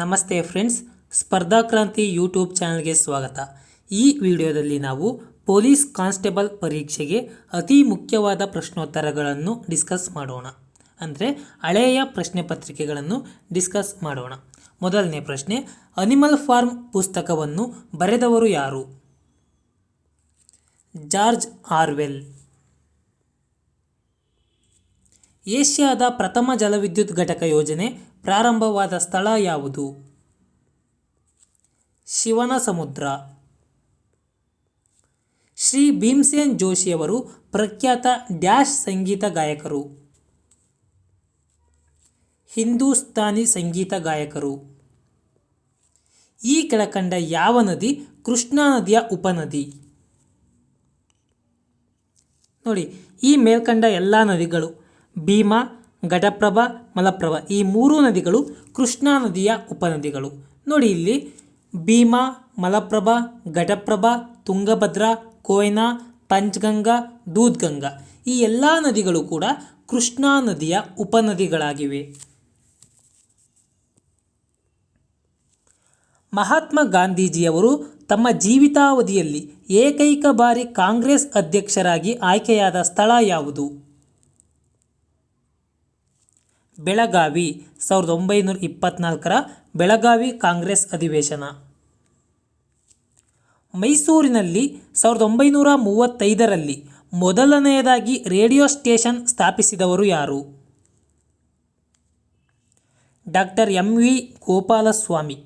ನಮಸ್ತೆ friends ಸ್ಪರ್ಧಾಕ್ರಾಂತಿ YouTube ಚಾನಲ್ಗೆ ಸ್ವಾಗತ. ಈ ವಿಡಿಯೋದಲ್ಲಿ ನಾವು ಪೊಲೀಸ್ ಕಾನ್ಸ್ಟೇಬಲ್ ಪರೀಕ್ಷೆಗೆ ಅತಿ ಮುಖ್ಯವಾದ ಪ್ರಶ್ನೋತ್ತರಗಳನ್ನು ಡಿಸ್ಕಸ್ ಮಾಡೋಣ. ಅಂದರೆ ಹಳೆಯ ಪ್ರಶ್ನೆ ಪತ್ರಿಕೆಗಳನ್ನು ಡಿಸ್ಕಸ್ ಮಾಡೋಣ. ಮೊದಲನೇ ಪ್ರಶ್ನೆ, ಅನಿಮಲ್ ಫಾರ್ಮ್ ಪುಸ್ತಕವನ್ನು ಬರೆದವರು ಯಾರು? George Orwell. ಏಷ್ಯಾದ ಪ್ರಥಮ ಜಲವಿದ್ಯುತ್ ಘಟಕ ಯೋಜನೆ ಪ್ರಾರಂಭವಾದ ಸ್ಥಳ ಯಾವುದು? ಶಿವನ ಸಮುದ್ರ. ಶ್ರೀ ಭೀಮ್ಸೇನ್ ಜೋಶಿಯವರು ಪ್ರಖ್ಯಾತ ಡ್ಯಾಶ್ ಸಂಗೀತ ಗಾಯಕರು. ಹಿಂದೂಸ್ತಾನಿ ಸಂಗೀತ ಗಾಯಕರು. ಈ ಕೆಳಕಂಡ ಯಾವ ನದಿ? ಕೃಷ್ಣಾ ನದಿಯ ಉಪನದಿ. ನೋಡಿ, ಈ ಮೇಲ್ಕಂಡ ಎಲ್ಲ ನದಿಗಳು ಭೀಮಾ ಘಟಪ್ರಭಾ, ಮಲಪ್ರಭಾ ಈ ಮೂರೂ ನದಿಗಳು ಕೃಷ್ಣಾ ನದಿಯ ಉಪನದಿಗಳು. ನೋಡಿ ಇಲ್ಲಿ ಭೀಮಾ, ಮಲಪ್ರಭಾ, ಘಟಪ್ರಭ, ತುಂಗಭದ್ರಾ, ಕೋಯ್ನಾ, ಪಂಚ್ಗಂಗಾ, ದೂದ್ಗಂಗಾ ಈ ಎಲ್ಲ ನದಿಗಳು ಕೂಡ ಕೃಷ್ಣಾ ನದಿಯ ಉಪನದಿಗಳಾಗಿವೆ. ಮಹಾತ್ಮ ಗಾಂಧೀಜಿಯವರು ತಮ್ಮ ಜೀವಿತಾವಧಿಯಲ್ಲಿ ಏಕೈಕ ಬಾರಿ ಕಾಂಗ್ರೆಸ್ ಅಧ್ಯಕ್ಷರಾಗಿ ಆಯ್ಕೆಯಾದ ಸ್ಥಳ ಯಾವುದು? ಬೆಳಗಾವಿ, ಸಾವಿರದ ಒಂಬೈನೂರ ಇಪ್ಪತ್ನಾಲ್ಕರ ಬೆಳಗಾವಿ ಕಾಂಗ್ರೆಸ್ ಅಧಿವೇಶನ. ಮೈಸೂರಿನಲ್ಲಿ ಸಾವಿರದ ಒಂಬೈನೂರ ಮೂವತ್ತೈದರಲ್ಲಿ ಮೊದಲನೆಯದಾಗಿ ರೇಡಿಯೋ ಸ್ಟೇಷನ್ ಸ್ಥಾಪಿಸಿದವರು ಯಾರು? Doctor M V Gopalaswamy.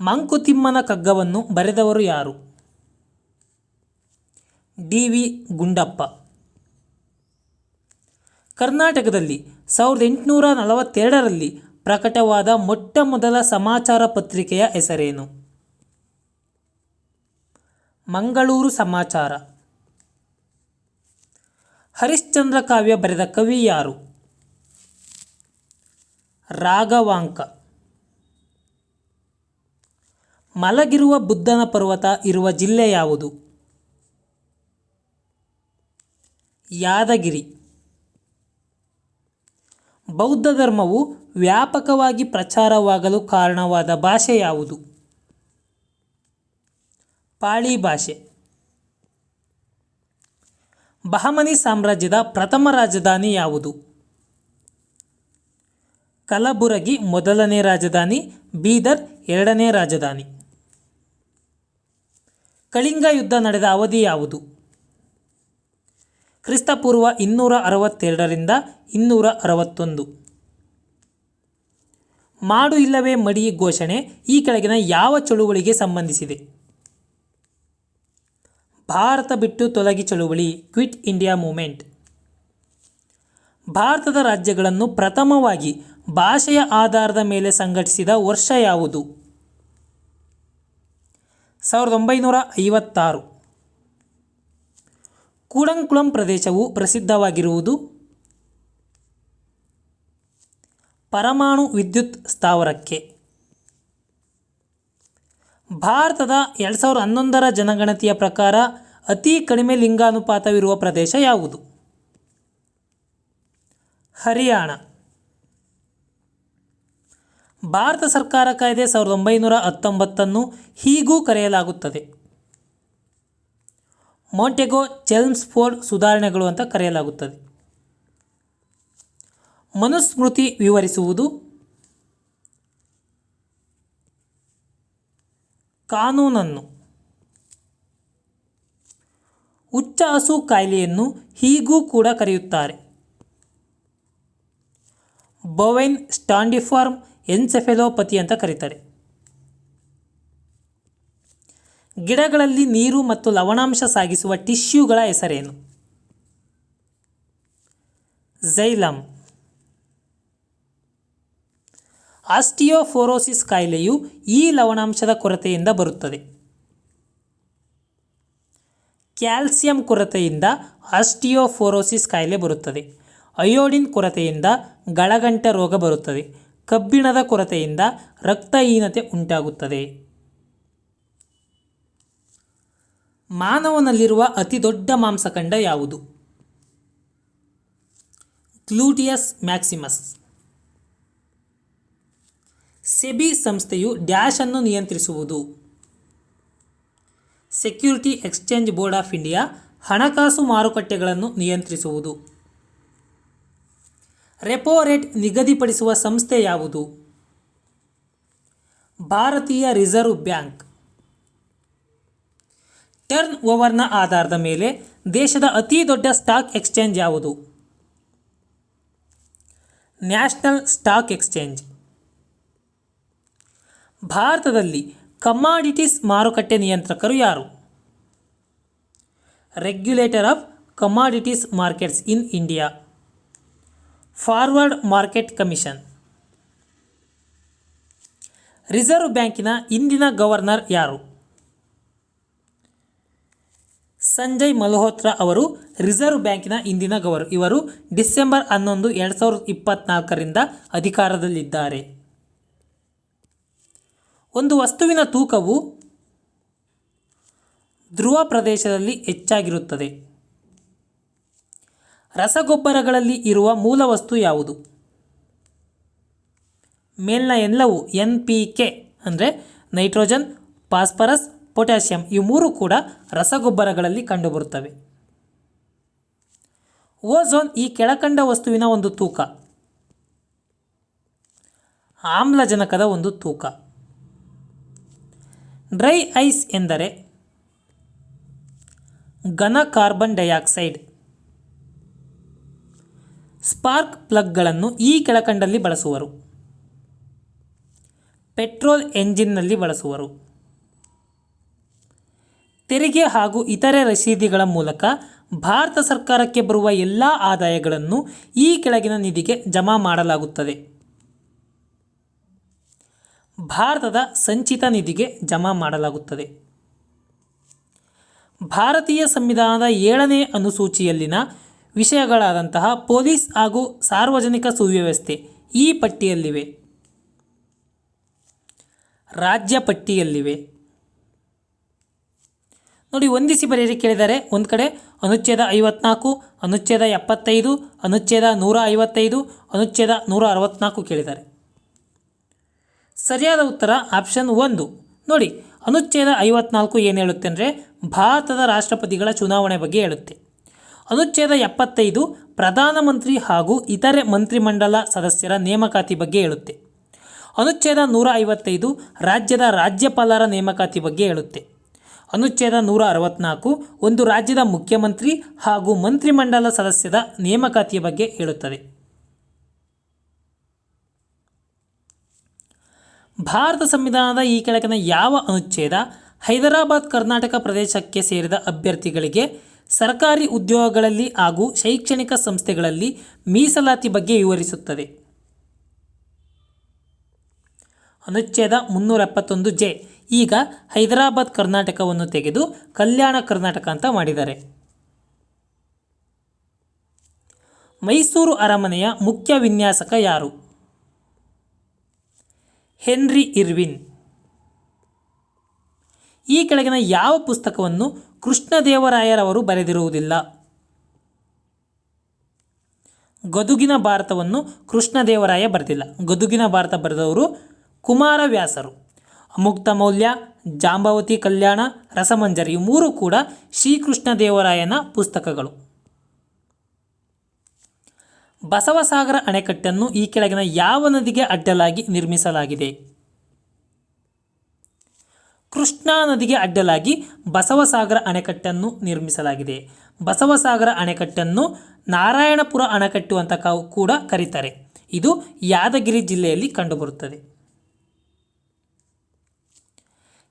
ಮಂಕುತಿಮ್ಮನ ಕಗ್ಗವನ್ನು ಬರೆದವರು ಯಾರು? D V Gundappa. ಕರ್ನಾಟಕದಲ್ಲಿ ಸಾವಿರದ ಎಂಟುನೂರ ನಲವತ್ತೆರಡರಲ್ಲಿ ಪ್ರಕಟವಾದ ಮೊಟ್ಟ ಮೊದಲ ಸಮಾಚಾರ ಪತ್ರಿಕೆಯ ಹೆಸರೇನು? ಮಂಗಳೂರು ಸಮಾಚಾರ. ಹರಿಶ್ಚಂದ್ರ ಕಾವ್ಯ ಬರೆದ ಕವಿ ಯಾರು? ರಾಘವಾಂಕ. ಮಲಗಿರುವ ಬುದ್ಧನ ಪರ್ವತ ಇರುವ ಜಿಲ್ಲೆ ಯಾವುದು? ಯಾದಗಿರಿ. ಬೌದ್ಧ ಧರ್ಮವು ವ್ಯಾಪಕವಾಗಿ ಪ್ರಚಾರವಾಗಲು ಕಾರಣವಾದ ಭಾಷೆ ಯಾವುದು? ಪಾಳಿ ಭಾಷೆ. ಬಹಮನಿ ಸಾಮ್ರಾಜ್ಯದ ಪ್ರಥಮ ರಾಜಧಾನಿ ಯಾವುದು? ಕಲಬುರಗಿ ಮೊದಲನೇ ರಾಜಧಾನಿ, ಬೀದರ್ ಎರಡನೇ ರಾಜಧಾನಿ. ಕಳಿಂಗ ಯುದ್ಧ ನಡೆದ ಅವಧಿ ಯಾವುದು? ಕ್ರಿಸ್ತಪೂರ್ವ ಇನ್ನೂರ ಅರವತ್ತೆರಡರಿಂದ ಇನ್ನೂರ ಅರವತ್ತೊಂದು ಮಾಡು ಇಲ್ಲವೇ ಮಡಿ ಘೋಷಣೆ ಈ ಕೆಳಗಿನ ಯಾವ ಚಳುವಳಿಗೆ ಸಂಬಂಧಿಸಿದೆ? ಭಾರತ ಬಿಟ್ಟು ತೊಲಗಿ ಚಳುವಳಿ ಕ್ವಿಟ್ ಇಂಡಿಯಾ ಮೂಮೆಂಟ್. ಭಾರತದ ರಾಜ್ಯಗಳನ್ನು ಪ್ರಥಮವಾಗಿ ಭಾಷೆಯ ಆಧಾರದ ಮೇಲೆ ಸಂಘಟಿಸಿದ ವರ್ಷ ಯಾವುದು? ಸಾವಿರದ ಒಂಬೈನೂರ ಐವತ್ತಾರು. ಕೂಡಂಕುಳಂ ಪ್ರದೇಶವು ಪ್ರಸಿದ್ಧವಾಗಿರುವುದು ಪರಮಾಣು ವಿದ್ಯುತ್ ಸ್ಥಾವರಕ್ಕೆ. ಭಾರತದ ಎರಡು ಸಾವಿರದ ಹನ್ನೊಂದರ ಜನಗಣತಿಯ ಪ್ರಕಾರ ಅತಿ ಕಡಿಮೆ ಲಿಂಗಾನುಪಾತವಿರುವ ಪ್ರದೇಶ ಯಾವುದು? ಹರಿಯಾಣ. ಭಾರತ ಸರ್ಕಾರ ಕಾಯ್ದೆ ಸಾವಿರದ ಒಂಬೈನೂರ ಹತ್ತೊಂಬತ್ತನ್ನು ಹೀಗೂ ಕರೆಯಲಾಗುತ್ತದೆ. ಮೊಂಟೆಗೋ ಚೆಲ್ಮ್ಸ್ಫೋರ್ಡ್ ಸುಧಾರಣೆಗಳು ಅಂತ ಕರೆಯಲಾಗುತ್ತದೆ. ಮನುಸ್ಮೃತಿ ವಿವರಿಸುವುದು. ಕಾನೂನನ್ನು. ಉಚ್ಚ ಹಸು ಕಾಯಿಲೆಯನ್ನು ಹೀಗೂ ಕೂಡ ಕರೆಯುತ್ತಾರೆ. ಬೊವೆನ್ ಸ್ಟಾಂಡಿಫಾರ್ಮ್ ಎನ್ಸೆಫೆಲೋಪತಿ ಅಂತ ಕರೀತಾರೆ. ಗಿಡಗಳಲ್ಲಿ ನೀರು ಮತ್ತು ಲವಣಾಂಶ ಸಾಗಿಸುವ ಟಿಶ್ಯೂಗಳ ಹೆಸರೇನು? ಝೈಲಮ್ ಆಸ್ಟಿಯೋಫೋರೋಸಿಸ್ ಕಾಯಿಲೆಯು ಈ ಲವಣಾಂಶದ ಕೊರತೆಯಿಂದ ಬರುತ್ತದೆ. ಕ್ಯಾಲ್ಸಿಯಂ ಕೊರತೆಯಿಂದ ಆಸ್ಟಿಯೋಫೋರೋಸಿಸ್ ಕಾಯಿಲೆ ಬರುತ್ತದೆ. ಅಯೋಡಿನ್ ಕೊರತೆಯಿಂದ ಗಳಗಂಟ ರೋಗ ಬರುತ್ತದೆ. ಕಬ್ಬಿಣದ ಕೊರತೆಯಿಂದ ರಕ್ತಹೀನತೆ ಉಂಟಾಗುತ್ತದೆ. ಮಾನವನಲ್ಲಿರುವ ಅತಿದೊಡ್ಡ ಮಾಂಸಖಂಡ ಯಾವುದು? Gluteus maximus. ಸೆಬಿ ಸಂಸ್ಥೆಯು ಡ್ಯಾಶ್ ಅನ್ನು ನಿಯಂತ್ರಿಸುವುದು. Security exchange board of India ಹಣಕಾಸು ಮಾರುಕಟ್ಟೆಗಳನ್ನು ನಿಯಂತ್ರಿಸುವುದು. ರೆಪೋ ರೇಟ್ ನಿಗದಿಪಡಿಸುವ ಸಂಸ್ಥೆ ಯಾವುದು? ಭಾರತೀಯ ರಿಸರ್ವ್ ಬ್ಯಾಂಕ್. ಟರ್ನ್ ಓವರ್ನ ಆಧಾರದ ಮೇಲೆ ದೇಶದ ಅತಿ ದೊಡ್ಡ ಸ್ಟಾಕ್ ಎಕ್ಸ್ಚೇಂಜ್ ಯಾವುದು? National stock exchange. ಭಾರತದಲ್ಲಿ ಕಮಾಡಿಟೀಸ್ ಮಾರುಕಟ್ಟೆ ನಿಯಂತ್ರಕರು ಯಾರು? Regulator of commodities markets in India. Forward market commission. Reserve ಬ್ಯಾಂಕಿನ ಇಂದಿನ ಗವರ್ನರ್ ಯಾರು? ಸಂಜಯ್ ಮಲ್ಹೋತ್ರಾ ಅವರು ರಿಸರ್ವ್ ಬ್ಯಾಂಕಿನ ಇಂದಿನ ಗವರ್, ಇವರು ಡಿಸೆಂಬರ್ ಹನ್ನೊಂದು ಎರಡು ಸಾವಿರದ ಇಪ್ಪತ್ತ್ನಾಲ್ಕರಿಂದ ಅಧಿಕಾರದಲ್ಲಿದ್ದಾರೆ. ಒಂದು ವಸ್ತುವಿನ ತೂಕವು ಧ್ರುವ ಪ್ರದೇಶದಲ್ಲಿ ಹೆಚ್ಚಾಗಿರುತ್ತದೆ. ರಸಗೊಬ್ಬರಗಳಲ್ಲಿ ಇರುವ ಮೂಲ ವಸ್ತು ಯಾವುದು? ಮೇಲಿನ ಎಲ್ಲವೂ ಎನ್ ಪಿ ಕೆ ಅಂದರೆ ನೈಟ್ರೋಜನ್, ಫಾಸ್ಫರಸ್ ಪೊಟ್ಯಾಷಿಯಂ ಈ ಮೂರು ಕೂಡ ರಸಗೊಬ್ಬರಗಳಲ್ಲಿ ಕಂಡುಬರುತ್ತವೆ. ಓಝೋನ್ ಈ ಕೆಳಕಂಡ ವಸ್ತುವಿನ ಒಂದು ತೂಕ. ಆಮ್ಲಜನಕದ ಒಂದು ತೂಕ. ಡ್ರೈ ಐಸ್ ಎಂದರೆ ಘನ ಕಾರ್ಬನ್ ಡೈಆಕ್ಸೈಡ್. ಸ್ಪಾರ್ಕ್ ಪ್ಲಗ್ಗಳನ್ನು ಈ ಕೆಳಕಂಡಲ್ಲಿ ಬಳಸುವರು. ಪೆಟ್ರೋಲ್ ಎಂಜಿನ್ನಲ್ಲಿ ಬಳಸುವರು. ತೆರಿಗೆ ಹಾಗೂ ಇತರೆ ರಸೀದಿಗಳ ಮೂಲಕ ಭಾರತ ಸರ್ಕಾರಕ್ಕೆ ಬರುವ ಎಲ್ಲ ಆದಾಯಗಳನ್ನು ಈ ಕೆಳಗಿನ ನಿಧಿಗೆ ಜಮಾ ಮಾಡಲಾಗುತ್ತದೆ. ಭಾರತದ ಸಂಚಿತ ನಿಧಿಗೆ ಜಮಾ ಮಾಡಲಾಗುತ್ತದೆ. ಭಾರತೀಯ ಸಂವಿಧಾನದ ಏಳನೇ ಅನುಸೂಚಿಯಲ್ಲಿನ ವಿಷಯಗಳಾದಂತಹ ಪೊಲೀಸ್ ಹಾಗೂ ಸಾರ್ವಜನಿಕ ಸುವ್ಯವಸ್ಥೆ ಈ ಪಟ್ಟಿಯಲ್ಲಿವೆ. ರಾಜ್ಯ ಪಟ್ಟಿಯಲ್ಲಿವೆ. ನೋಡಿ, ಹೊಂದಿಸಿ ಬರೆಯಲು ಕೇಳಿದರೆ. ಒಂದು ಕಡೆ ಅನುಚ್ಛೇದ ಐವತ್ನಾಲ್ಕು, ಅನುಚ್ಛೇದ ಎಪ್ಪತ್ತೈದು, ಅನುಚ್ಛೇದ ನೂರ ಐವತ್ತೈದು, ಅನುಚ್ಛೇದ ನೂರ ಅರವತ್ನಾಲ್ಕು ಕೇಳಿದ್ದಾರೆ. ಸರಿಯಾದ ಉತ್ತರ ಆಪ್ಷನ್ ಒಂದು. ನೋಡಿ, ಅನುಚ್ಛೇದ ಐವತ್ನಾಲ್ಕು ಏನು ಹೇಳುತ್ತೆ ಅಂದರೆ ಭಾರತದ ರಾಷ್ಟ್ರಪತಿಗಳ ಚುನಾವಣೆ ಬಗ್ಗೆ ಹೇಳುತ್ತೆ. ಅನುಚ್ಛೇದ ಎಪ್ಪತ್ತೈದು ಪ್ರಧಾನಮಂತ್ರಿ ಹಾಗೂ ಇತರೆ ಮಂತ್ರಿಮಂಡಲ ಸದಸ್ಯರ ನೇಮಕಾತಿ ಬಗ್ಗೆ ಹೇಳುತ್ತೆ. ಅನುಚ್ಛೇದ ನೂರ ಐವತ್ತೈದು ರಾಜ್ಯದ ರಾಜ್ಯಪಾಲರ ನೇಮಕಾತಿ ಬಗ್ಗೆ ಹೇಳುತ್ತೆ. ಅನುಚ್ಛೇದ ನೂರ ಅರವತ್ನಾಲ್ಕು ಒಂದು ರಾಜ್ಯದ ಮುಖ್ಯಮಂತ್ರಿ ಹಾಗೂ ಮಂತ್ರಿಮಂಡಲ ಸದಸ್ಯದ ನೇಮಕಾತಿಯ ಬಗ್ಗೆ ಹೇಳುತ್ತದೆ. ಭಾರತ ಸಂವಿಧಾನದ ಈ ಕೆಳಗಿನ ಯಾವ ಅನುಚ್ಛೇದ ಹೈದರಾಬಾದ್ ಕರ್ನಾಟಕ ಪ್ರದೇಶಕ್ಕೆ ಸೇರಿದ ಅಭ್ಯರ್ಥಿಗಳಿಗೆ ಸರ್ಕಾರಿ ಉದ್ಯೋಗಗಳಲ್ಲಿ ಹಾಗೂ ಶೈಕ್ಷಣಿಕ ಸಂಸ್ಥೆಗಳಲ್ಲಿ ಮೀಸಲಾತಿ ಬಗ್ಗೆ ವಿವರಿಸುತ್ತದೆ. ಅನುಚ್ಛೇದ ಮುನ್ನೂರ ಎಪ್ಪತ್ತೊಂದು ಜೆ. ಈಗ ಹೈದರಾಬಾದ್ ಕರ್ನಾಟಕವನ್ನು ತೆಗೆದು ಕಲ್ಯಾಣ ಕರ್ನಾಟಕ ಅಂತ ಮಾಡಿದ್ದಾರೆ. ಮೈಸೂರು ಅರಮನೆಯ ಮುಖ್ಯ ವಿನ್ಯಾಸಕ ಯಾರು? Henry Irwin. ಈ ಕೆಳಗಿನ ಯಾವ ಪುಸ್ತಕವನ್ನು ಕೃಷ್ಣದೇವರಾಯರವರು ಬರೆದಿರುವುದಿಲ್ಲ? ಗದುಗಿನ ಭಾರತವನ್ನು ಕೃಷ್ಣದೇವರಾಯ ಬರೆದಿಲ್ಲ. ಗದುಗಿನ ಭಾರತ ಬರೆದವರು ಕುಮಾರವ್ಯಾಸರು ಮುಕ್ತ ಮೌಲ್ಯ, ಜಾಂಬವತಿ ಕಲ್ಯಾಣ, ರಸಮಂಜರಿ ಇವು ಮೂರು ಕೂಡ ಶ್ರೀಕೃಷ್ಣದೇವರಾಯನ ಪುಸ್ತಕಗಳು. ಬಸವಸಾಗರ ಅಣೆಕಟ್ಟನ್ನು ಈ ಕೆಳಗಿನ ಯಾವ ನದಿಗೆ ಅಡ್ಡಲಾಗಿ ನಿರ್ಮಿಸಲಾಗಿದೆ? ಕೃಷ್ಣಾ ನದಿಗೆ ಅಡ್ಡಲಾಗಿ ಬಸವಸಾಗರ ಅಣೆಕಟ್ಟನ್ನು ನಿರ್ಮಿಸಲಾಗಿದೆ. ಬಸವಸಾಗರ ಅಣೆಕಟ್ಟನ್ನು ನಾರಾಯಣಪುರ ಅಣೆಕಟ್ಟು ಅಂತ ಕೂಡ ಕರೀತಾರೆ. ಇದು ಯಾದಗಿರಿ ಜಿಲ್ಲೆಯಲ್ಲಿ ಕಂಡುಬರುತ್ತದೆ.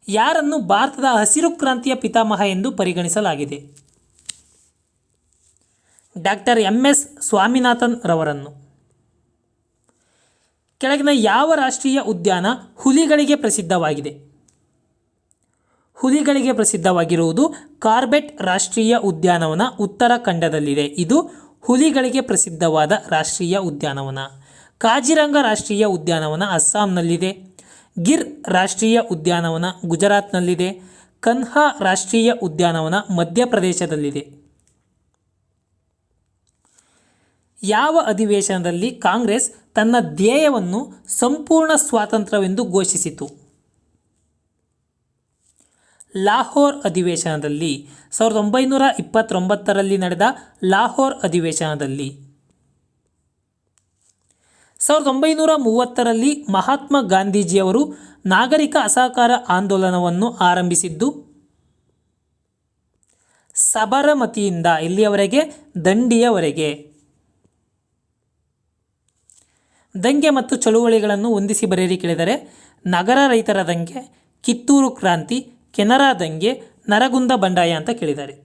ಯಾರನ್ನು ಭಾರತದ ಹಸಿರು ಕ್ರಾಂತಿಯ ಪಿತಾಮಹ ಎಂದು ಪರಿಗಣಿಸಲಾಗಿದೆ. ಡಾಕ್ಟರ್ ಎಂ ಎಸ್ ಸ್ವಾಮಿನಾಥನ್ ರವರನ್ನು. ಕೆಳಗಿನ ಯಾವ ರಾಷ್ಟ್ರೀಯ ಉದ್ಯಾನ ಹುಲಿಗಳಿಗೆ ಪ್ರಸಿದ್ಧವಾಗಿದೆ? ಹುಲಿಗಳಿಗೆ ಪ್ರಸಿದ್ಧವಾಗಿರುವುದು ಕಾರ್ಬೆಟ್ ರಾಷ್ಟ್ರೀಯ ಉದ್ಯಾನವನ ಉತ್ತರಾಖಂಡದಲ್ಲಿದೆ ಇದು ಹುಲಿಗಳಿಗೆ ಪ್ರಸಿದ್ಧವಾದ ರಾಷ್ಟ್ರೀಯ ಉದ್ಯಾನವನ. ಕಾಜಿರಂಗ ರಾಷ್ಟ್ರೀಯ ಉದ್ಯಾನವನ ಅಸ್ಸಾಂನಲ್ಲಿದೆ. ಗಿರ್ ರಾಷ್ಟ್ರೀಯ ಉದ್ಯಾನವನ ಗುಜರಾತ್ನಲ್ಲಿದೆ, ಕನ್ಹಾ ರಾಷ್ಟ್ರೀಯ ಉದ್ಯಾನವನ ಮಧ್ಯಪ್ರದೇಶದಲ್ಲಿದೆ. ಯಾವ ಅಧಿವೇಶನದಲ್ಲಿ ಕಾಂಗ್ರೆಸ್ ತನ್ನ ಧ್ಯೇಯವನ್ನು ಸಂಪೂರ್ಣ ಸ್ವಾತಂತ್ರ್ಯವೆಂದು ಘೋಷಿಸಿತು? ಲಾಹೋರ್ ಅಧಿವೇಶನದಲ್ಲಿ ಸಾವಿರದ ಒಂಬೈನೂರ ಇಪ್ಪತ್ತೊಂಬತ್ತರಲ್ಲಿ ನಡೆದ ಲಾಹೋರ್ ಅಧಿವೇಶನದಲ್ಲಿ ಸಾವಿರದ ಒಂಬೈನೂರ ಮೂವತ್ತರಲ್ಲಿ ಮಹಾತ್ಮ ಗಾಂಧೀಜಿಯವರು ನಾಗರಿಕ ಅಸಹಕಾರ ಆಂದೋಲನವನ್ನು ಆರಂಭಿಸಿದ್ದು, ಸಬರಮತಿಯಿಂದ ಇಲ್ಲಿಯವರೆಗೆ, ದಂಡಿಯವರೆಗೆ. ದಂಗೆ ಮತ್ತು ಚಳುವಳಿಗಳನ್ನು ಹೊಂದಿಸಿ ಬರೆಯಲಿ ಕೇಳಿದರೆ, ನಗರ ರೈತರ ದಂಗೆ, ಕಿತ್ತೂರು ಕ್ರಾಂತಿ, ಕೆನರಾ ದಂಗೆ, ನರಗುಂದ ಬಂಡಾಯ ಅಂತ ಕೇಳಿದ್ದಾರೆ.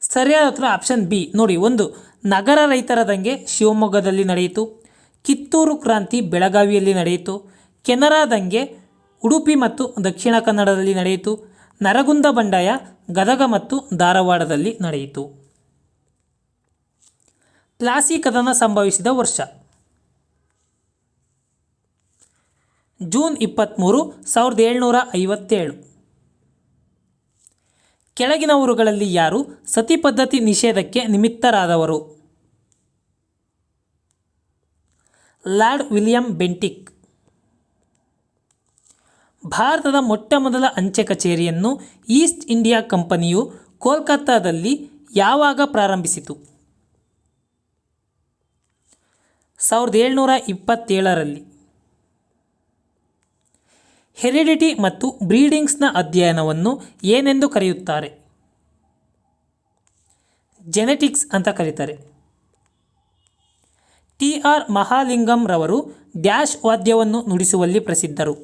ಸರಿಯಾದ ಉತ್ತರ ಆಪ್ಷನ್ ಬಿ. ನೋಡಿ, ಒಂದು, ನಗರ ರೈತರ ದಂಗೆ ಶಿವಮೊಗ್ಗದಲ್ಲಿ ನಡೆಯಿತು. ಕಿತ್ತೂರು ಕ್ರಾಂತಿ ಬೆಳಗಾವಿಯಲ್ಲಿ ನಡೆಯಿತು. ಕೆನರಾ ದಂಗೆ ಉಡುಪಿ ಮತ್ತು ದಕ್ಷಿಣ ಕನ್ನಡದಲ್ಲಿ ನಡೆಯಿತು. ನರಗುಂದ ಬಂಡಾಯ, ಗದಗ ಮತ್ತು ಧಾರವಾಡದಲ್ಲಿ ನಡೆಯಿತು. ಪ್ಲಾಸಿ ಕದನ ಸಂಭವಿಸಿದ ವರ್ಷ. ಜೂನ್ ಇಪ್ಪತ್ತ್ಮೂರು ಸಾವಿರದ ಏಳ್ನೂರ ಐವತ್ತೇಳು. ಕೆಳಗಿನವರುಗಳಲ್ಲಿ ಯಾರು ಸತಿ ಪದ್ಧತಿ ನಿಷೇಧಕ್ಕೆ ನಿಮಿತ್ತರಾದವರು? Lord William Bentinck. ಭಾರತದ ಮೊಟ್ಟಮೊದಲ ಅಂಚೆ ಕಚೇರಿಯನ್ನು ಈಸ್ಟ್ ಇಂಡಿಯಾ ಕಂಪನಿಯು ಕೋಲ್ಕತ್ತಾದಲ್ಲಿ ಯಾವಾಗ ಪ್ರಾರಂಭಿಸಿತು? ಸಾವಿರದ ಏಳ್ನೂರ ಇಪ್ಪತ್ತೇಳರಲ್ಲಿ. ಹೆರಿಡಿಟಿ ಮತ್ತು ಬ್ರೀಡಿಂಗ್ಸ್ನ ಅಧ್ಯಯನವನ್ನು ಏನೆಂದು ಕರೆಯುತ್ತಾರೆ? ಜೆನೆಟಿಕ್ಸ್ ಅಂತ ಕರೀತಾರೆ. ಟಿ ಆರ್ ಮಹಾಲಿಂಗಂ ರವರು ಡ್ಯಾಶ್ ವಾದ್ಯವನ್ನು ನುಡಿಸುವಲ್ಲಿ ಪ್ರಸಿದ್ಧರು.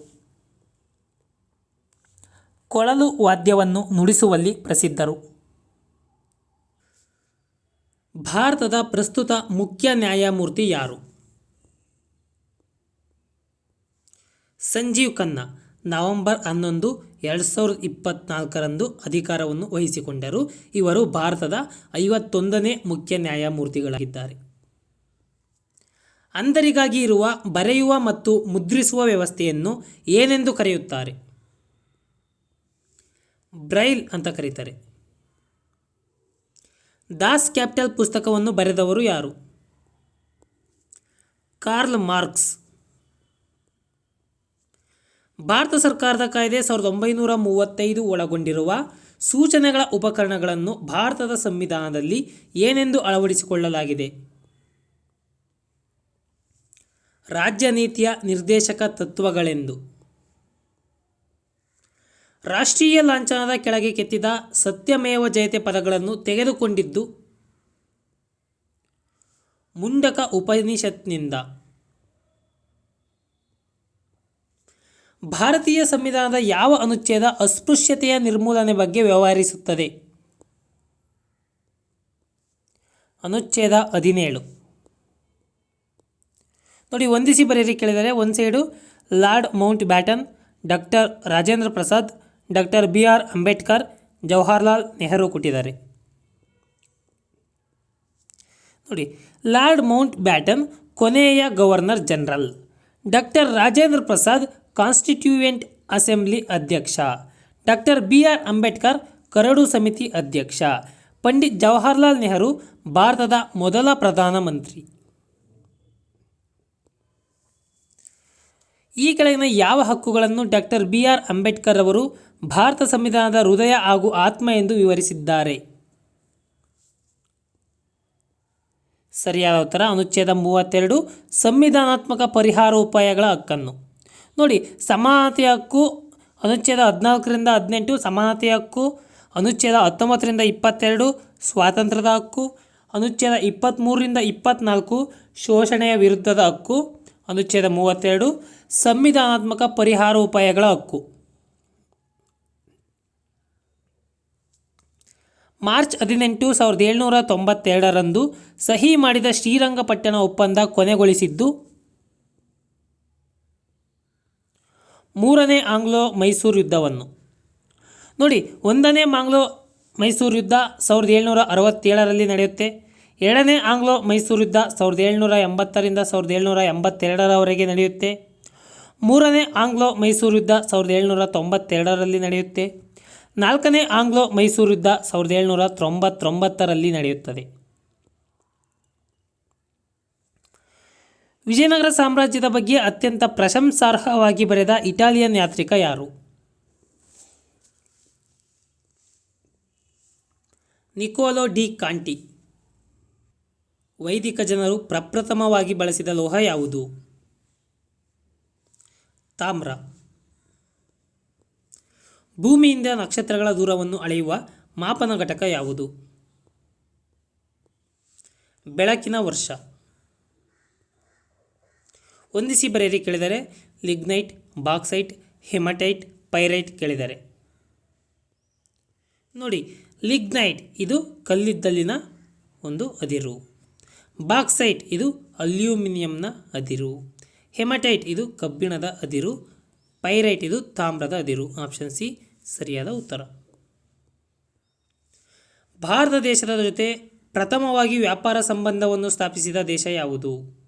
ಕೊಳಲು ವಾದ್ಯವನ್ನು ನುಡಿಸುವಲ್ಲಿ ಪ್ರಸಿದ್ಧರು. ಭಾರತದ ಪ್ರಸ್ತುತ ಮುಖ್ಯ ನ್ಯಾಯಮೂರ್ತಿ ಯಾರು? ಸಂಜೀವ್ ಖನ್ನಾ, ನವೆಂಬರ್ ಹನ್ನೊಂದು, ಎರಡು ಸಾವಿರದ ಇಪ್ಪತ್ನಾಲ್ಕರಂದು ಅಧಿಕಾರವನ್ನು ವಹಿಸಿಕೊಂಡರು. ಇವರು ಭಾರತದ ಐವತ್ತೊಂದನೇ ಮುಖ್ಯ ನ್ಯಾಯಮೂರ್ತಿಗಳಾಗಿದ್ದಾರೆ. ಅಂಧರಿಗಾಗಿ ಇರುವ, ಬರೆಯುವ ಮತ್ತು ಮುದ್ರಿಸುವ ವ್ಯವಸ್ಥೆಯನ್ನು ಏನೆಂದು ಕರೆಯುತ್ತಾರೆ? ಬ್ರೈಲ್ ಅಂತ ಕರೀತಾರೆ. ದಾಸ್ ಕ್ಯಾಪಿಟಲ್ ಪುಸ್ತಕವನ್ನು ಬರೆದವರು ಯಾರು? Karl marks. ಭಾರತ ಸರ್ಕಾರದ ಕಾಯ್ದೆ ಸಾವಿರದ ಒಂಬೈನೂರ ಮೂವತ್ತೈದು ಒಳಗೊಂಡಿರುವ ಸೂಚನೆಗಳ ಉಪಕರಣಗಳನ್ನು ಭಾರತದ ಸಂವಿಧಾನದಲ್ಲಿ ಏನೆಂದು ಅಳವಡಿಸಿಕೊಳ್ಳಲಾಗಿದೆ? ರಾಜ್ಯ ನೀತಿಯ ನಿರ್ದೇಶಕ ತತ್ವಗಳೆಂದು. ರಾಷ್ಟ್ರೀಯ ಲಾಂಛನದ ಕೆಳಗೆ ಕೆತ್ತಿದ ಸತ್ಯಮೇವ ಜಯತೆ ಪದಗಳನ್ನು ತೆಗೆದುಕೊಂಡಿದ್ದು, ಮುಂಡಕ ಉಪನಿಷತ್ನಿಂದ. ಭಾರತೀಯ ಸಂವಿಧಾನದ ಯಾವ ಅನುಚ್ಛೇದ ಅಸ್ಪೃಶ್ಯತೆಯ ನಿರ್ಮೂಲನೆ ಬಗ್ಗೆ ವ್ಯವಹರಿಸುತ್ತದೆ? ಅನುಚ್ಛೇದ ಹದಿನೇಳು. ನೋಡಿ ಹೊಂದಿಸಿ ಬರೆಯಲಿ ಕೇಳಿದರೆ. ಒಂದು side Lord Mountbatten, doctor Rajendra Prasad, doctor B R Ambedkar, Jawaharlal Nehru ಕೊಟ್ಟಿದ್ದಾರೆ. ನೋಡಿ, ಲಾರ್ಡ್ ಮೌಂಟ್ ಬ್ಯಾಟನ್, ಕೊನೆಯ governor general. Doctor Rajendra Prasad, constituent assembly ಅಧ್ಯಕ್ಷ. ಡಾಕ್ಟರ್ ಬಿ ಆರ್ ಅಂಬೇಡ್ಕರ್, ಕರಡು ಸಮಿತಿ ಅಧ್ಯಕ್ಷ. ಪಂಡಿತ್ ಜವಹರ್ಲಾಲ್ ನೆಹರು, ಭಾರತದ ಮೊದಲ ಪ್ರಧಾನಮಂತ್ರಿ ಈ ಕೆಳಗಿನ ಯಾವ ಹಕ್ಕುಗಳನ್ನು ಡಾಕ್ಟರ್ ಬಿ ಆರ್ ಅಂಬೇಡ್ಕರ್ ಅವರು ಭಾರತ ಸಂವಿಧಾನದ ಹೃದಯ ಹಾಗೂ ಆತ್ಮ ಎಂದು ವಿವರಿಸಿದ್ದಾರೆ? ಸರಿಯಾದ ಉತ್ತರ, ಅನುಚ್ಛೇದ ಮೂವತ್ತೆರಡು, ಸಂವಿಧಾನಾತ್ಮಕ ಪರಿಹಾರ ಉಪಾಯಗಳ ಹಕ್ಕನ್ನು. ನೋಡಿ, ಸಮಾನತೆಯ ಹಕ್ಕು ಅನುಚ್ಛೇದ ಹದಿನಾಲ್ಕರಿಂದ ಹದಿನೆಂಟು, ಸಮಾನತೆಯ ಹಕ್ಕು ಅನುಚ್ಛೇದ ಹತ್ತೊಂಬತ್ತರಿಂದ ಇಪ್ಪತ್ತೆರಡು, ಸ್ವಾತಂತ್ರ್ಯದ ಹಕ್ಕು ಅನುಚ್ಛೇದ ಇಪ್ಪತ್ತ್ಮೂರರಿಂದ ಇಪ್ಪತ್ತ್ನಾಲ್ಕು ಶೋಷಣೆಯ ವಿರುದ್ಧದ ಹಕ್ಕು ಅನುಚ್ಛೇದ ಮೂವತ್ತೆರಡು ಸಂವಿಧಾನಾತ್ಮಕ ಪರಿಹಾರ ಉಪಾಯಗಳ ಹಕ್ಕು. ಮಾರ್ಚ್ ಹದಿನೆಂಟು ಸಾವಿರದ ಏಳ್ನೂರ ತೊಂಬತ್ತೆರಡರಂದು ಸಹಿ ಮಾಡಿದ ಶ್ರೀರಂಗಪಟ್ಟಣ ಒಪ್ಪಂದ ಕೊನೆಗೊಳಿಸಿದ್ದು, ಮೂರನೇ ಆಂಗ್ಲೋ ಮೈಸೂರು ಯುದ್ಧವನ್ನು. ನೋಡಿ, ಒಂದನೇ ಆಂಗ್ಲೋ ಮೈಸೂರು ಯುದ್ಧ ಸಾವಿರದ ಏಳ್ನೂರ ಅರವತ್ತೇಳರಲ್ಲಿ ನಡೆಯುತ್ತೆ. ಎರಡನೇ ಆಂಗ್ಲೋ ಮೈಸೂರು ಯುದ್ಧ ಸಾವಿರದ ಏಳ್ನೂರ ಎಂಬತ್ತರಿಂದ ಸಾವಿರದ ಏಳ್ನೂರ ಎಂಬತ್ತೆರಡರವರೆಗೆ ನಡೆಯುತ್ತೆ. ಮೂರನೇ ಆಂಗ್ಲೋ ಮೈಸೂರು ಯುದ್ಧ ಸಾವಿರದ ಏಳ್ನೂರ ತೊಂಬತ್ತೆರಡರಲ್ಲಿ ನಡೆಯುತ್ತೆ. ನಾಲ್ಕನೇ ಆಂಗ್ಲೋ ಮೈಸೂರು ಯುದ್ಧ ಸಾವಿರದ ಏಳ್ನೂರ ತೊಂಬತ್ತೊಂಬತ್ತರಲ್ಲಿ ನಡೆಯುತ್ತದೆ. ವಿಜಯನಗರ ಸಾಮ್ರಾಜ್ಯದ ಬಗ್ಗೆ ಅತ್ಯಂತ ಪ್ರಶಂಸಾರ್ಹವಾಗಿ ಬರೆದ ಇಟಾಲಿಯನ್ ಯಾತ್ರಿಕ ಯಾರು? Niccolo de Conti. ವೈದಿಕ ಜನರು ಪ್ರಪ್ರಥಮವಾಗಿ ಬಳಸಿದ ಲೋಹ ಯಾವುದು? ತಾಮ್ರ. ಭೂಮಿಯಿಂದ ನಕ್ಷತ್ರಗಳ ದೂರವನ್ನು ಅಳೆಯುವ ಮಾಪನ ಘಟಕ ಯಾವುದು? ಬೆಳಕಿನ ವರ್ಷ. ಹೊಂದಿಸಿ ಬರೆಯಿರಿ ಕೇಳಿದರೆ, ಲಿಗ್ನೈಟ್, ಬಾಕ್ಸೈಟ್, ಹೆಮಟೈಟ್, ಪೈರೈಟ್ ಕೇಳಿದರೆ. ನೋಡಿ, ಲಿಗ್ನೈಟ್ ಇದು ಕಲ್ಲಿದ್ದಲಿನ ಒಂದು ಅದಿರು. ಬಾಕ್ಸೈಟ್ ಇದು ಅಲ್ಯೂಮಿನಿಯಂನ ಅದಿರು. ಹೆಮಟೈಟ್ ಇದು ಕಬ್ಬಿಣದ ಅದಿರು, ಪೈರೈಟ್ ಇದು ತಾಮ್ರದ ಅದಿರು. ಆಪ್ಷನ್ ಸಿ, ಸರಿಯಾದ ಉತ್ತರ. ಭಾರತ ದೇಶದ ಜೊತೆ ಪ್ರಥಮವಾಗಿ ವ್ಯಾಪಾರ ಸಂಬಂಧವನ್ನು ಸ್ಥಾಪಿಸಿದ ದೇಶ ಯಾವುದು?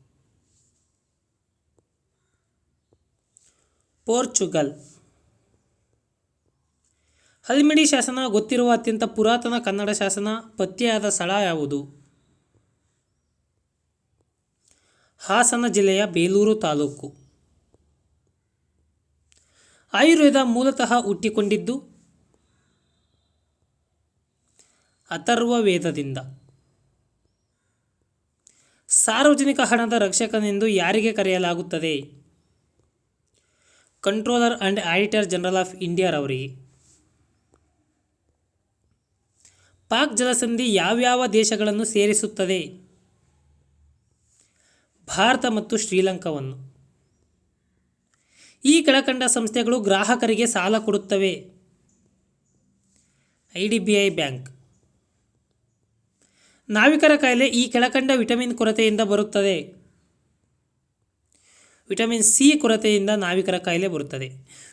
ಪೋರ್ಚುಗಲ್. ಹಲ್ಮಿಡಿ ಶಾಸನ ಗೊತ್ತಿರುವ ಅತ್ಯಂತ ಪುರಾತನ ಕನ್ನಡ ಶಾಸನ ಪತ್ತೆಯಾದ ಸ್ಥಳ ಯಾವುದು? ಹಾಸನ ಜಿಲ್ಲೆಯ ಬೇಲೂರು ತಾಲೂಕು. ಆಯುರ್ವೇದ ಮೂಲತಃ ಹುಟ್ಟಿಕೊಂಡಿದ್ದು ಅಥರ್ವ ವೇದದಿಂದ. ಸಾರ್ವಜನಿಕ ಹಣದ ರಕ್ಷಕನೆಂದು ಯಾರಿಗೆ ಕರೆಯಲಾಗುತ್ತದೆ? Controller and auditor general of ಇಂಡಿಯಾರವರಿಗೆ. Palk ಜಲಸಂಧಿ ಯಾವ್ಯಾವ ದೇಶಗಳನ್ನು ಸೇರಿಸುತ್ತದೆ? ಭಾರತ ಮತ್ತು ಶ್ರೀಲಂಕಾವನ್ನು. ಈ ಕೆಳಕಂಡ ಸಂಸ್ಥೆಗಳು ಗ್ರಾಹಕರಿಗೆ ಸಾಲ ಕೊಡುತ್ತವೆ. I D B I bank. ನಾವಿಕರ ಕಾಯಿಲೆ ಈ ಕೆಳಕಂಡ ವಿಟಮಿನ್ ಕೊರತೆಯಿಂದ ಬರುತ್ತದೆ. ವಿಟಮಿನ್ ಸಿ ಕೊರತೆಯಿಂದ ನಾವಿಕರ ಕಾಯಿಲೆ ಬರುತ್ತದೆ.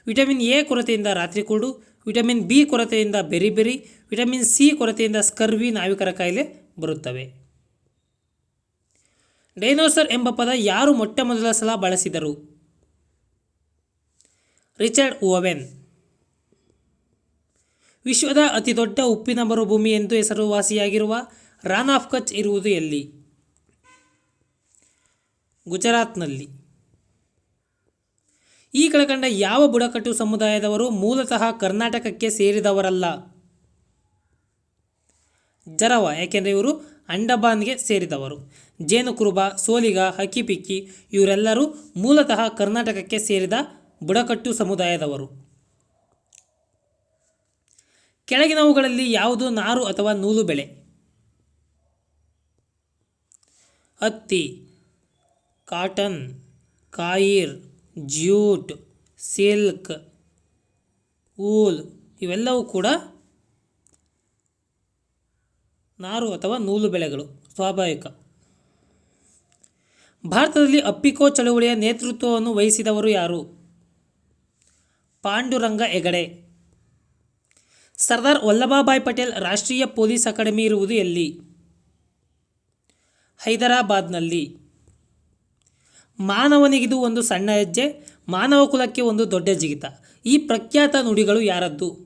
ವಿಟಮಿನ್ ಎ ಕೊರತೆಯಿಂದ ರಾತ್ರಿ ಕೂಡು, ವಿಟಮಿನ್ ಬಿ ಕೊರತೆಯಿಂದ ಬೆರಿ ಬೆರಿ ವಿಟಮಿನ್ ಸಿ ಕೊರತೆಯಿಂದ ಸ್ಕರ್ವಿ ನಾವಿಕರ ಕಾಯಿಲೆ ಬರುತ್ತವೆ. ಡೈನೋಸರ್ ಎಂಬ ಪದ ಯಾರು ಮೊಟ್ಟಮೊದಲ ಸಲ ಬಳಸಿದರು? Richard Owen. ವಿಶ್ವದ ಅತಿದೊಡ್ಡ ಉಪ್ಪಿನ ಮರುಭೂಮಿ ಎಂದು ಹೆಸರುವಾಸಿಯಾಗಿರುವ ರಾನ್ ಆಫ್ ಕಚ್ ಇರುವುದು ಎಲ್ಲಿ? ಗುಜರಾತ್ನಲ್ಲಿ. ಈ ಕೆಳಕಂಡ ಯಾವ ಬುಡಕಟ್ಟು ಸಮುದಾಯದವರು ಮೂಲತಃ ಕರ್ನಾಟಕಕ್ಕೆ ಸೇರಿದವರಲ್ಲ? ಜರವ ಏಕೆಂದರೆ ಇವರು ಅಂಡಮಾನ್ಗೆ ಸೇರಿದವರು. ಜೇನುಕುರುಬ, ಸೋಲಿಗ, ಹಕ್ಕಿಪಿಕ್ಕಿ ಇವರೆಲ್ಲರೂ ಮೂಲತಃ ಕರ್ನಾಟಕಕ್ಕೆ ಸೇರಿದ ಬುಡಕಟ್ಟು ಸಮುದಾಯದವರು. ಕೆಳಗಿನವುಗಳಲ್ಲಿ ಯಾವುದು ನಾರು ಅಥವಾ ನೂಲು ಬೆಳೆ? ಹತ್ತಿ, cotton, coir, jute, silk, wool ಇವೆಲ್ಲವೂ ಕೂಡ ನಾರು ಅಥವಾ ನೂಲು ಬೆಳೆಗಳು, ಸ್ವಾಭಾವಿಕ. ಭಾರತದಲ್ಲಿ ಅಪ್ಪಿಕೋ ಚಳುವಳಿಯ ನೇತೃತ್ವವನ್ನು ವಹಿಸಿದವರು ಯಾರು? ಪಾಂಡುರಂಗ ಹೆಗಡೆ. ಸರ್ದಾರ್ ವಲ್ಲಭಭಾಯ್ ಪಟೇಲ್ ರಾಷ್ಟ್ರೀಯ ಪೊಲೀಸ್ ಅಕಾಡೆಮಿ ಇರುವುದು ಎಲ್ಲಿ? ಹೈದರಾಬಾದ್ನಲ್ಲಿ. ಮಾನವನಿಗಿದು ಒಂದು ಸಣ್ಣ ಹೆಜ್ಜೆ, ಮಾನವ ಕುಲಕ್ಕೆ ಒಂದು ದೊಡ್ಡ ಜಿಗಿತ. ಈ ಪ್ರಖ್ಯಾತ ನುಡಿಗಳು ಯಾರದ್ದು?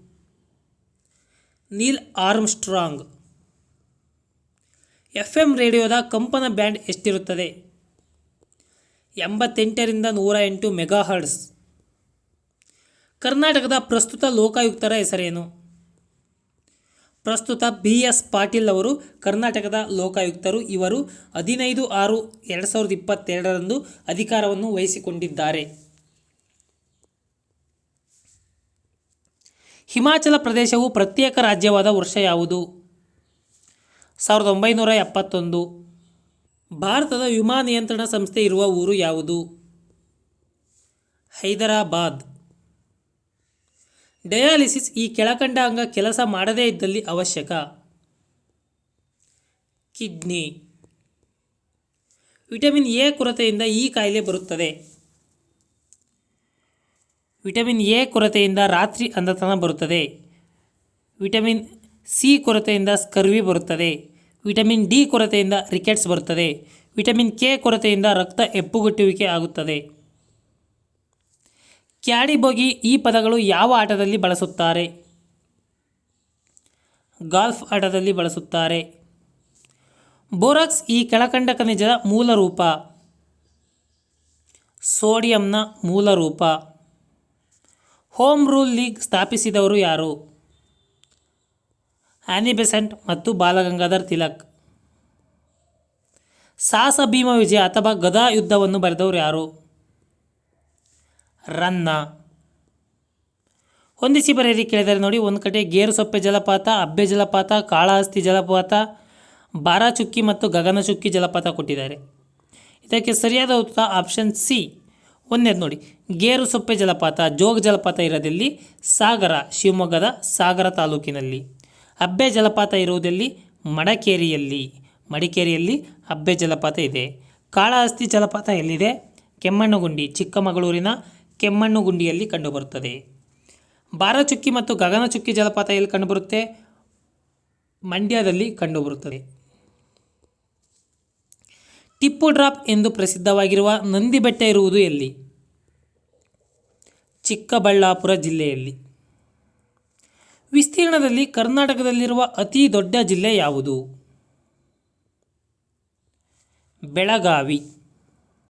ನೀಲ್ ಆರ್ಮ್ಸ್ಟ್ರಾಂಗ್. ಎಫ್ ಎಂ ರೇಡಿಯೋದ ಕಂಪನ ಬ್ಯಾಂಡ್ ಎಷ್ಟಿರುತ್ತದೆ? ಎಂಬತ್ತೆಂಟರಿಂದ ನೂರ ಎಂಟು ಮೆಗಾಹರ್ಡ್ಸ್ ಕರ್ನಾಟಕದ ಪ್ರಸ್ತುತ ಲೋಕಾಯುಕ್ತರ ಹೆಸರೇನು? ಪ್ರಸ್ತುತ ಬಿ ಎಸ್ ಪಾಟೀಲ್ ಅವರು ಕರ್ನಾಟಕದ ಲೋಕಾಯುಕ್ತರು. ಇವರು ಹದಿನೈದು ಆರು ಎರಡು ಸಾವಿರದ ಇಪ್ಪತ್ತೆರಡರಂದು ಅಧಿಕಾರವನ್ನು ವಹಿಸಿಕೊಂಡಿದ್ದಾರೆ. ಹಿಮಾಚಲ ಪ್ರದೇಶವು ಪ್ರತ್ಯೇಕ ರಾಜ್ಯವಾದ ವರ್ಷ ಯಾವುದು? ಸಾವಿರದ ಒಂಬೈನೂರ ಎಪ್ಪತ್ತೊಂದು. ಭಾರತದ ವಿಮಾ ನಿಯಂತ್ರಣ ಸಂಸ್ಥೆ ಇರುವ ಊರು ಯಾವುದು? ಹೈದರಾಬಾದ್. ಡಯಾಲಿಸಿಸ್ ಈ ಕೆಳಕಂಡ ಅಂಗ ಕೆಲಸ ಮಾಡದೇ ಇದ್ದಲ್ಲಿ ಅವಶ್ಯಕ. ಕಿಡ್ನಿ. ವಿಟಮಿನ್ ಎ ಕೊರತೆಯಿಂದ ಈ ಕಾಯಿಲೆ ಬರುತ್ತದೆ. ವಿಟಮಿನ್ ಎ ಕೊರತೆಯಿಂದ ರಾತ್ರಿ ಅಂಧತನ ಬರುತ್ತದೆ. ವಿಟಮಿನ್ ಸಿ ಕೊರತೆಯಿಂದ ಸ್ಕರ್ವಿ ಬರುತ್ತದೆ. ವಿಟಮಿನ್ ಡಿ ಕೊರತೆಯಿಂದ ರಿಕೆಟ್ಸ್ ಬರುತ್ತದೆ. ವಿಟಮಿನ್ ಕೆ ಕೊರತೆಯಿಂದ ರಕ್ತ ಹೆಪ್ಪುಗಟ್ಟುವಿಕೆ ಆಗುತ್ತದೆ. ಕ್ಯಾಡಿಬೋಗಿ ಈ ಪದಗಳು ಯಾವ ಆಟದಲ್ಲಿ ಬಳಸುತ್ತಾರೆ? ಗಾಲ್ಫ್ ಆಟದಲ್ಲಿ ಬಳಸುತ್ತಾರೆ. ಬೋರಾಕ್ಸ್ ಈ ಕೆಳಕಂಡ ಖನಿಜದ ಮೂಲ ರೂಪ. ಸೋಡಿಯಂನ ಮೂಲ ರೂಪ. ಹೋಮ್ ರೂಲ್ ಲೀಗ್ ಸ್ಥಾಪಿಸಿದವರು ಯಾರು? ಆ್ಯನಿ ಬೆಸೆಂಟ್ ಮತ್ತು ಬಾಲಗಂಗಾಧರ್ ತಿಲಕ್. ಸಾಹಸ ಭೀಮ ವಿಜಯ ಅಥವಾ ಗದಾ ಯುದ್ಧವನ್ನು ಬರೆದವರು ಯಾರು? ರನ್ನ. ಹೊಂದಿಸಿ ಬರೆಯಿರಿ ಕೇಳಿದರೆ ನೋಡಿ, ಒಂದು ಕಡೆ ಗೇರುಸೊಪ್ಪೆ ಜಲಪಾತ, ಅಬ್ಬೆ ಜಲಪಾತ, ಕಾಳಹಸ್ತಿ ಜಲಪಾತ, ಬಾರಾಚುಕ್ಕಿ ಮತ್ತು ಗಗನಚುಕ್ಕಿ ಜಲಪಾತ ಕೊಟ್ಟಿದ್ದಾರೆ. ಇದಕ್ಕೆ ಸರಿಯಾದ ಉತ್ತರ ಆಪ್ಷನ್ ಸಿ. ಒಂದೇದು ನೋಡಿ ಗೇರುಸೊಪ್ಪೆ ಜಲಪಾತ, ಜೋಗ ಜಲಪಾತ ಇರೋದಲ್ಲಿ ಸಾಗರ, ಶಿವಮೊಗ್ಗದ ಸಾಗರ ತಾಲೂಕಿನಲ್ಲಿ. ಅಬ್ಬೆ ಜಲಪಾತ ಇರುವುದಲ್ಲಿ? ಮಡಕೇರಿಯಲ್ಲಿ. ಮಡಿಕೇರಿಯಲ್ಲಿ ಅಬ್ಬೆ ಜಲಪಾತ ಇದೆ. ಕಾಳಹಸ್ತಿ ಜಲಪಾತ ಎಲ್ಲಿದೆ? ಕೆಮ್ಮಣ್ಣುಗುಂಡಿ, ಚಿಕ್ಕಮಗಳೂರಿನ ಕೆಮ್ಮಣ್ಣುಗುಂಡಿಯಲ್ಲಿ ಕಂಡುಬರುತ್ತದೆ. ಬಾರಚುಕ್ಕಿ ಮತ್ತು ಗಗನಚುಕ್ಕಿ ಜಲಪಾತ ಎಲ್ಲಿ ಕಂಡುಬರುತ್ತೆ? ಮಂಡ್ಯದಲ್ಲಿ ಕಂಡುಬರುತ್ತದೆ. ಟಿಪ್ಪು ಡ್ರಾಪ್ ಎಂದು ಪ್ರಸಿದ್ಧವಾಗಿರುವ ನಂದಿ ಬೆಟ್ಟ ಇರುವುದು ಎಲ್ಲಿ? ಚಿಕ್ಕಬಳ್ಳಾಪುರ ಜಿಲ್ಲೆಯಲ್ಲಿ. ವಿಸ್ತೀರ್ಣದಲ್ಲಿ ಕರ್ನಾಟಕದಲ್ಲಿರುವ ಅತಿ ದೊಡ್ಡ ಜಿಲ್ಲೆ ಯಾವುದು? ಬೆಳಗಾವಿ.